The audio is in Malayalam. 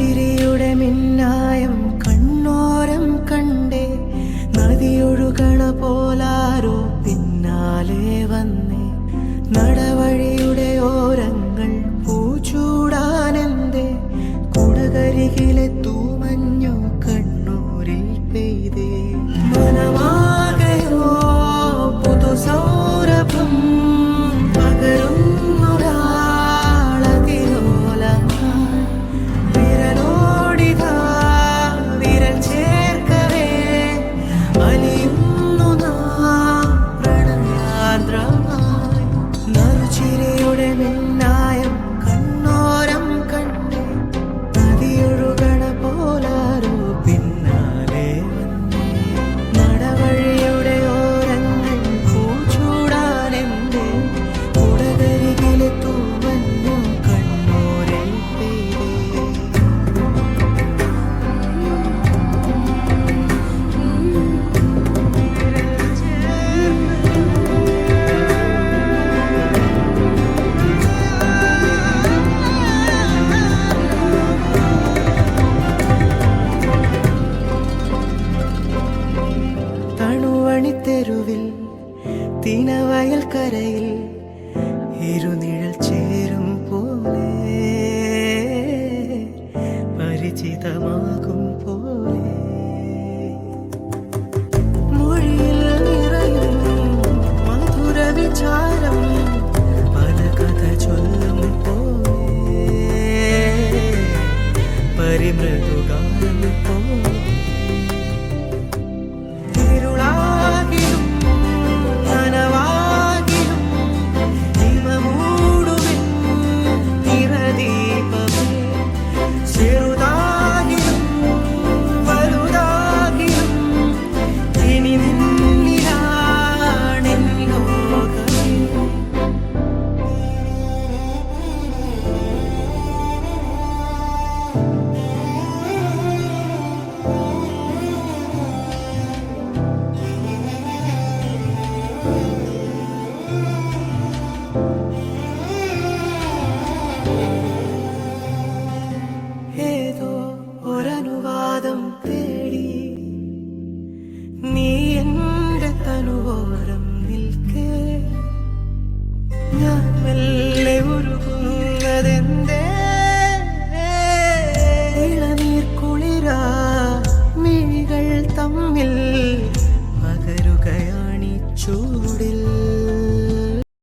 നരച്ചിരിയുടെ മിന്നായം കണ്ണോരം കണ്ടേ. നദിയൊഴുകണ പോലാരോ പിന്നാലെ വന്നേ. നടവഴിയുടെ ഓരങ്ങൾ പൂച്ചൂടാനെന്തേ. കുടകരികിലെ തൂമഞ്ഞു തിനവയൽ വയൽക്കരയിൽ ഇരുനിഴൽ ചേരും പോലെ പരിചിതമാകും പോലെ. മൊഴിയിൽ മധുര വിചാരം പല കഥ ചൊല്ലും പോലെ. പരിമൃദുഗാനം